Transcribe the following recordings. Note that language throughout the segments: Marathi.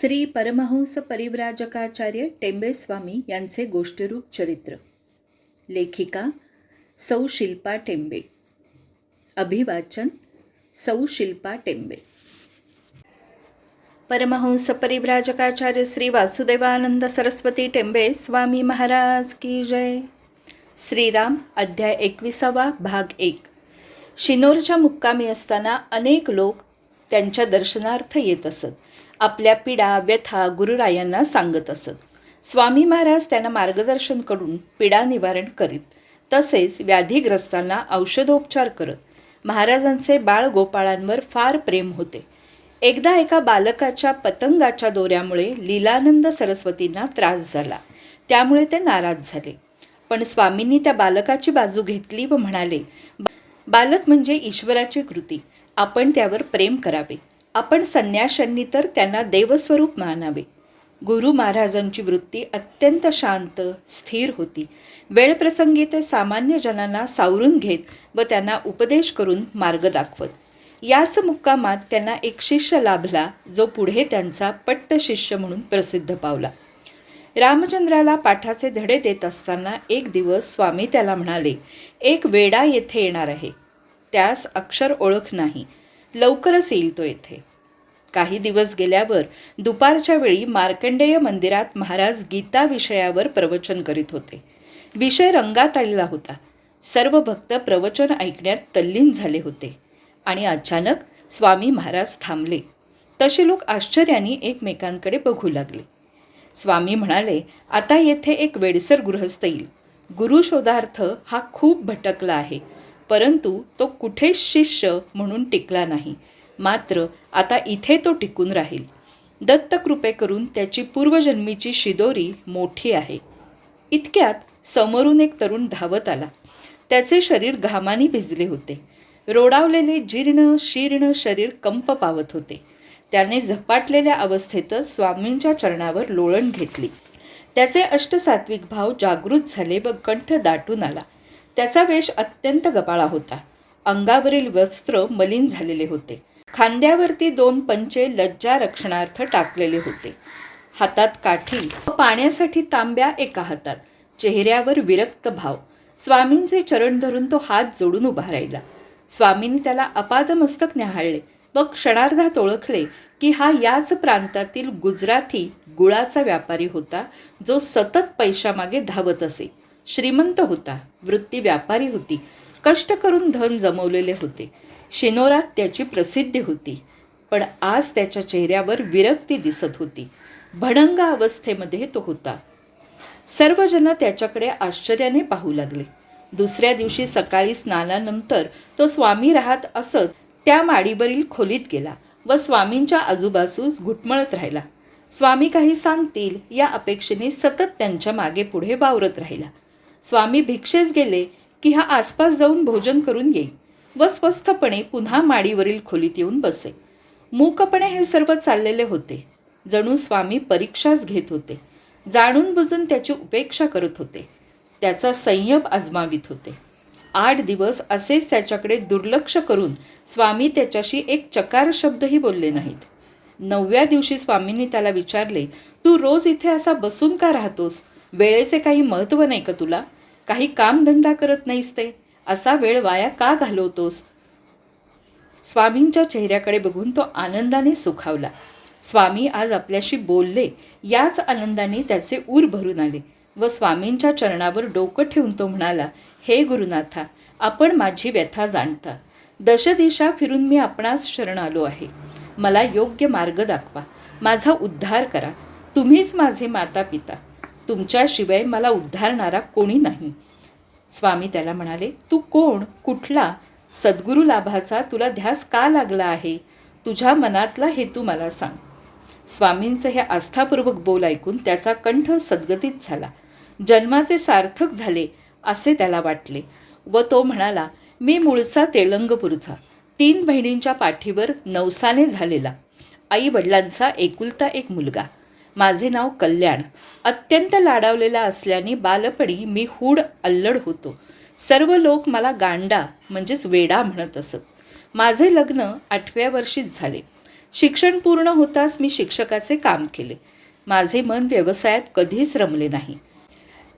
श्री परमहंस परिव्राजकाचार्य टेंबे स्वामी यांचे गोष्टीरूप चरित्र. लेखिका सौ शिल्पा टेंबे. अभिवाचन सौ शिल्पा टेंबे. परमहंस परिव्राजकाचार्य श्री वासुदेवानंद सरस्वती टेंबे स्वामी महाराज की जय. श्रीराम अध्याय एकविसावा भाग एक. शिनोरच्या मुक्कामी असताना अनेक लोक त्यांच्या दर्शनार्थ येत असत. आपल्या पीडा व्यथा गुरुरायांना सांगत असत. स्वामी महाराज त्यांना मार्गदर्शन करून पीडा निवारण करीत तसेच व्याधीग्रस्तांना औषधोपचार करत. महाराजांचे बाळ गोपाळांवर फार प्रेम होते. एकदा एका बालकाच्या पतंगाच्या दोऱ्यामुळे लीलानंद सरस्वतींना त्रास झाला. त्यामुळे ते नाराज झाले. पण स्वामींनी त्या बालकाची बाजू घेतली व म्हणाले बालक म्हणजे ईश्वराची कृती. आपण त्यावर प्रेम करावे. आपण संन्याशांनी तर त्यांना देवस्वरूप मानावे. गुरु महाराजांची वृत्ती अत्यंत शांत स्थिर होती. वेळप्रसंगी ते सामान्य जनांना सावरून घेत व त्यांना उपदेश करून मार्ग दाखवत. याच मुक्कामात त्यांना एक शिष्य लाभला जो पुढे त्यांचा पट्ट शिष्य म्हणून प्रसिद्ध पावला. रामचंद्राला पाठाचे धडे देत असताना एक दिवस स्वामी त्याला म्हणाले एक वेडा येथे येणार आहे. त्यास अक्षर ओळख नाही. लवकरच येईल तो येथे. काही दिवस गेल्यावर दुपारच्या वेळी मार्कंडेय मंदिरात महाराज गीता विषयावर प्रवचन करीत होते. विषय रंगात आलेला होता. सर्व भक्त प्रवचन ऐकण्यात तल्लीन झाले होते. आणि अचानक स्वामी महाराज थांबले. तसे लोक आश्चर्याने एकमेकांकडे बघू लागले. स्वामी म्हणाले आता येथे एक वेडसर गृहस्थ येईल. गुरुशोधार्थ हा खूप भटकला आहे. परंतु तो कुठेच शिष्य म्हणून टिकला नाही. मात्र आता इथे तो टिकून राहील. दत्तकृपे करून त्याची पूर्वजन्मीची शिदोरी मोठी आहे. इतक्यात समोरून एक तरुण धावत आला. त्याचे शरीर घामाने भिजले होते. रोडावलेले जीर्ण शीर्ण शरीर कंप पावत होते. त्याने झपाटलेल्या अवस्थेतच स्वामींच्या चरणावर लोळण घेतली. त्याचे अष्टसात्विक भाव जागृत झाले व कंठ दाटून आला. त्याचा वेश अत्यंत गबाळा होता. अंगावरील वस्त्र मलिन झालेले होते. खांद्यावरती दोन पंचे लज्जा रक्षणार्थ टाकलेले होते. हातात काठी व पाण्यासाठी तांब्या एका हातात चेहऱ्यावर विरक्त भाव. स्वामींचे चरण धरून तो हात जोडून उभा राहिला. स्वामींनी त्याला अपादमस्तक न्याहाळले व क्षणार्धात ओळखले की हा याच प्रांतातील गुजराती गुळाचा व्यापारी होता जो सतत पैशामागे धावत असे. श्रीमंत होता वृत्ती व्यापारी होती. कष्ट करून धन जमवलेले होते. शिनोरात त्याची प्रसिद्धी होती. पण आज त्याच्या चेहऱ्यावर विरक्ती दिसत होती. भणंग अवस्थेमध्ये तो होता. सर्वजण त्याच्याकडे आश्चर्याने पाहू लागले. दुसऱ्या दिवशी सकाळी स्नानानंतर तो स्वामी राहत असत त्या माडीवरील खोलीत गेला व स्वामींच्या आजूबाजूस घुटमळत राहिला. स्वामी काही सांगतील या अपेक्षेने सतत त्यांच्या मागे पुढे वावरत राहिला. स्वामी भिक्षेस गेले की हा आसपास जाऊन भोजन करून येईल. व स्वस्थपणे पुन्हा माडीवरील खोलीत येऊन बसे. मूकपणे हे सर्व चाललेले होते. जणू स्वामी परीक्षाच घेत होते. जाणून बुजून त्याची उपेक्षा करत होते. त्याचा संयम आजमावित होते. आठ दिवस असेच त्याच्याकडे दुर्लक्ष करून स्वामी त्याच्याशी एक चकार शब्दही बोलले नाहीत. नवव्या दिवशी स्वामींनी त्याला विचारले तू रोज इथे असा बसून का राहतोस? वेळेचे काही महत्त्व नाही का तुला? काही कामधंदा करत नाहीस ते? असा वेळ वाया का घालवतोस? स्वामींच्या चेहऱ्याकडे बघून तो आनंदाने सुखावला. स्वामी आज आपल्याशी बोलले याच आनंदाने त्याचे ऊर भरून आले व स्वामींच्या चरणावर डोकं ठेवून तो म्हणाला हे गुरुनाथा आपण माझी व्यथा जाणता. दशदिशा फिरून मी आपणास शरण आलो आहे. मला योग्य मार्ग दाखवा. माझा उद्धार करा. तुम्हीच माझे माता पिता तुमच्याशिवाय मला उद्धारणारा कोणी नाही. स्वामी त्याला म्हणाले तू कोण? कुठला? सद्गुरू लाभाचा तुला ध्यास का लागला आहे? तुझ्या मनातला हेतू मला सांग. स्वामींचं हे आस्थापूर्वक बोल ऐकून त्याचा कंठ सद्गतीत झाला. जन्माचे सार्थक झाले असे त्याला वाटले व तो म्हणाला मी मूळचा तेलंगपूरचा. तीन बहिणींच्या पाठीवर नवसाने झालेला. आई वडिलांचा एकुलता एक मुलगा. माझे नाव कल्याण. अत्यंत लाडावलेला असल्याने बालपणी मी हूड अल्लड होतो. सर्व लोक मला गांडा म्हणजेच वेडा म्हणत असत. माझे लग्न आठव्या वर्षीच झाले. शिक्षण पूर्ण होताच मी शिक्षकाचे काम केले. माझे मन व्यवसायात कधीच रमले नाही.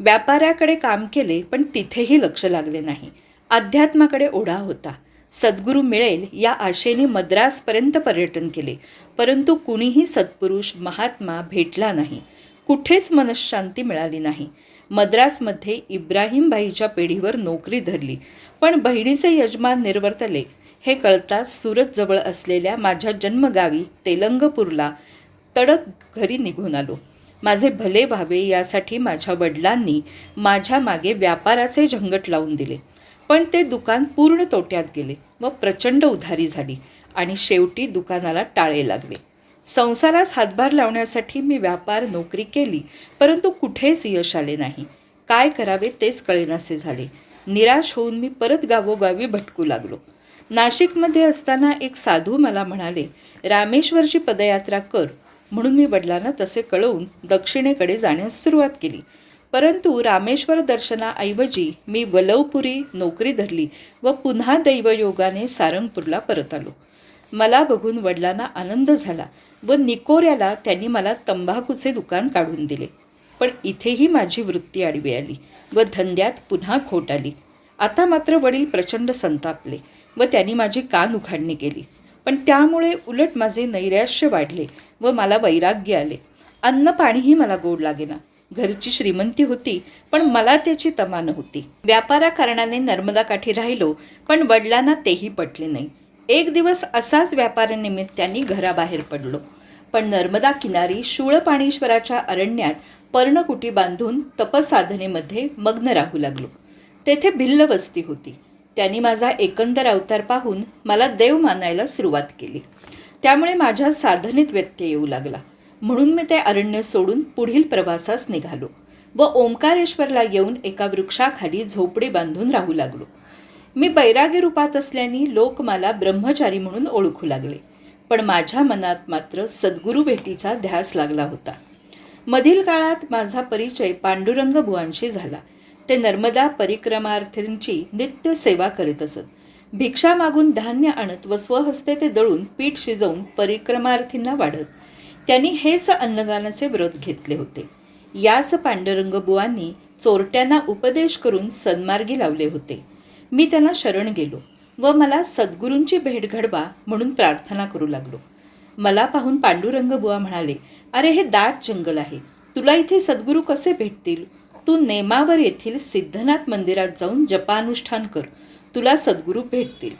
व्यापाऱ्याकडे काम केले पण तिथेही लक्ष लागले नाही. अध्यात्माकडे ओढा होता. सद्गुरू मिळेल या आशेने मद्रासपर्यंत पर्यटन केले. परंतु कुणीही सत्पुरुष महात्मा भेटला नाही. कुठेच मनशांती मिळाली नाही. मद्रासमध्ये इब्राहिमबाईच्या पेढीवर नोकरी धरली. पण बहिणीचे यजमान निर्वर्तले. हे कळताच सुरतजवळ असलेल्या माझ्या जन्मगावी तेलंगपूरला तडक घरी निघून आलो. माझे भले व्हावे यासाठी माझ्या वडिलांनी माझ्या मागे व्यापाराचे झंगट लावून दिले. पण ते दुकान पूर्ण तोट्यात गेले व प्रचंड उधारी झाली. आणि शेवटी दुकानाला टाळे लागले. संसारास हातभार लावण्यासाठी मी व्यापार नोकरी केली परंतु कुठेच यश आले नाही. काय करावे तेच कळेनासे झाले. निराश होऊन मी परत गावोगावी भटकू लागलो. नाशिकमध्ये असताना एक साधू मला म्हणाले रामेश्वरची पदयात्रा कर. म्हणून मी वडिलांना तसे कळवून दक्षिणेकडे जाण्यास सुरुवात केली. परंतु रामेश्वर दर्शनाऐवजी मी वलवपुरी नोकरी धरली व पुन्हा दैवयोगाने सारंगपूरला परत आलो. मला बघून वडिलांना आनंद झाला व निकोऱ्याला त्यांनी मला तंबाखूचे दुकान काढून दिले. पण इथेही माझी वृत्ती आडवी आली व धंद्यात पुन्हा खोट आली. आता मात्र वडील प्रचंड संतापले व त्यांनी माझी कान उघाडणी केली. पण त्यामुळे उलट माझे नैराश्य वाढले व मला वैराग्य आले. अन्न पाणीही मला गोड लागेना. घरची श्रीमंती होती पण मला त्याची तमा नव्हती. व्यापारा कारणाने नर्मदा काठी राहिलो पण वडिलांना तेही पटले नाही. एक दिवस असाच व्यापारानिमित्ताने घराबाहेर पडलो. पण नर्मदा किनारी शूळपाणीश्वराच्या अरण्यात पर्णकुटी बांधून तपसाधनेमध्ये मग्न राहू लागलो. तेथे भिल्ल वस्ती होती. त्यांनी माझा एकंदर अवतार पाहून मला देव मानायला सुरुवात केली. त्यामुळे माझ्या साधनेत व्यत्यय येऊ लागला. म्हणून मी ते अरण्य सोडून पुढील प्रवासास निघालो व ओंकारेश्वरला येऊन एका वृक्षाखाली झोपडी बांधून राहू लागलो. मी बैरागी रूपात असल्याने लोक मला ब्रह्मचारी म्हणून ओळखू लागले. पण माझ्या मनात मात्र सद्गुरू भेटीचा ध्यास लागला होता. मधील काळात माझा परिचय पांडुरंग बुवांशी झाला. ते नर्मदा परिक्रमार्थींची नित्य सेवा करीत असत. भिक्षा मागून धान्य आणत व स्वहस्ते ते दळून पीठ शिजवून परिक्रमार्थींना वाढत. त्यांनी हेच अन्नदानाचे व्रत घेतले होते. याच पांडुरंग बुवांनी चोरट्यांना उपदेश करून सन्मार्गी लावले होते. मी त्यांना शरण गेलो व मला सद्गुरूंची भेट घडवा म्हणून प्रार्थना करू लागलो. मला पाहून पांडुरंग बुवा म्हणाले अरे हे दाट जंगल आहे. तुला इथे सद्गुरू कसे भेटतील? तू नेमावर येथील सिद्धनाथ मंदिरात जाऊन जपानुष्ठान कर. तुला सद्गुरू भेटतील.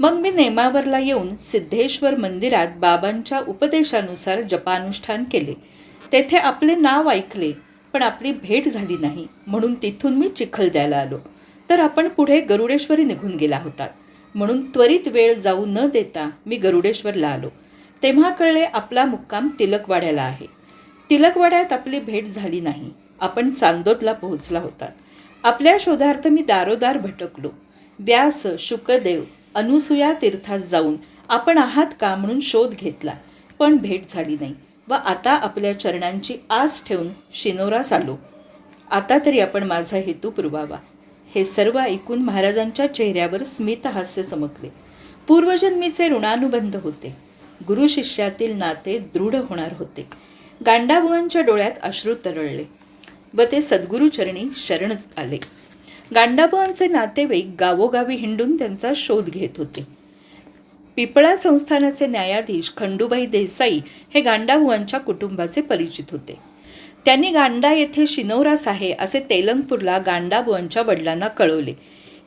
मग मी नेमावरला येऊन सिद्धेश्वर मंदिरात बाबांच्या उपदेशानुसार जपानुष्ठान केले. तेथे आपले नाव ऐकले पण आपली भेट झाली नाही म्हणून तिथून मी चिखल द्यायला आलो. तर आपण पुढे गरुडेश्वरी निघून गेला होतात. म्हणून त्वरित वेळ जाऊ न देता मी गरुडेश्वरला आलो. तेव्हा कळले आपला मुक्काम तिलकवाड्याला आहे. तिलकवाड्यात आपली भेट झाली नाही. आपण चांदोदला पोहोचला होतात आपल्या शोधार्थ मी दारोदार भटकलो. व्यास शुकदेव अनुसुया तीर्थास जाऊन आपण आहात का म्हणून शोध घेतला. पण भेट झाली नाही व आता आपल्या चरणांची आस ठेवून शिनोरास आलो. आता तरी आपण माझा हेतू पुरवावा. हे सर्व ऐकून महाराजांच्या चेहऱ्यावर स्मितहास्य चमकले. पूर्वजन्मीचे ऋणानुबंध होते. गुरु शिष्यातील नाते दृढ होणार होते. गांडाबुवांच्या डोळ्यात अश्रू तरळले व ते सद्गुरूचरणी शरणच आले. गांडाबुवांचे नातेवाईक गावोगावी हिंडून त्यांचा शोध घेत होते. पिपळा संस्थानाचे न्यायाधीश खंडूबाई देसाई हे गांडाबुवांच्या कुटुंबाचे परिचित होते. त्यांनी गांडा येथे शिनोरास आहे असे तेलंगपूरला गांडाबुवांच्या वडिलांना कळवले.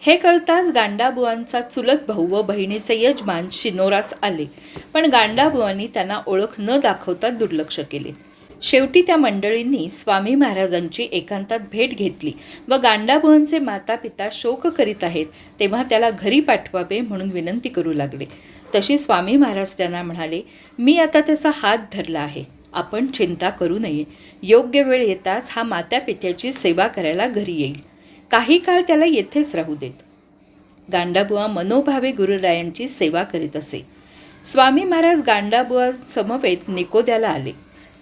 हे कळताच गांडाबुवांचा चुलत भाऊ व बहिणीचे यजमान शिनोरास आले. पण गांडाबुवांनी त्यांना ओळख न दाखवता दुर्लक्ष केले. शेवटी त्या मंडळींनी स्वामी महाराजांची एकांतात भेट घेतली व गांडाबुवांचे माता पिता शोक करीत आहेत तेव्हा त्याला घरी पाठवावे म्हणून विनंती करू लागले. तशी स्वामी महाराज त्यांना म्हणाले मी आता त्याचा हात धरला आहे. आपण चिंता करू नये. योग्य वेळ येताच हा मात्या पित्याची सेवा करायला घरी येईल. काही काळ त्याला येथेच राहू देत. गांडाबुवा मनोभावे गुरुरायांची सेवा करीत असे. स्वामी महाराज गांडाबुवा समवेत निकोद्याला आले.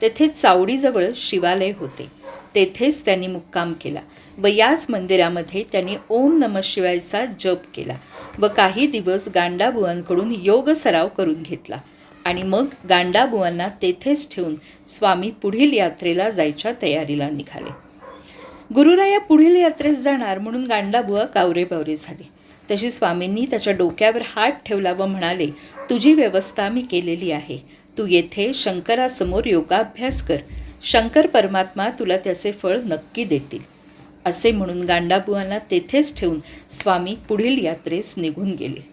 तेथे चावडीजवळ शिवालय होते. तेथेच त्यांनी मुक्काम केला व याच मंदिरामध्ये त्यांनी ओम नम शिवायचा जप केला व काही दिवस गांडाबुवांकडून योग सराव करून घेतला. आणि मग गांडाबुवांना तेथेच ठेवून स्वामी पुढील यात्रेला जायच्या तयारीला निघाले. गुरुराया पुढील यात्रेस जाणार म्हणून गांडाबुवा कावरेबावरे झाले. तशी स्वामींनी त्याच्या डोक्यावर हात ठेवला व म्हणाले तुझी व्यवस्था मी केलेली आहे. तू येथे शंकरासमोर योगाभ्यास कर. शंकर परमात्मा तुला त्याचे फळ नक्की देतील. असे म्हणून गांडाबुवांना तेथेच ठेवून स्वामी पुढील यात्रेस निघून गेले.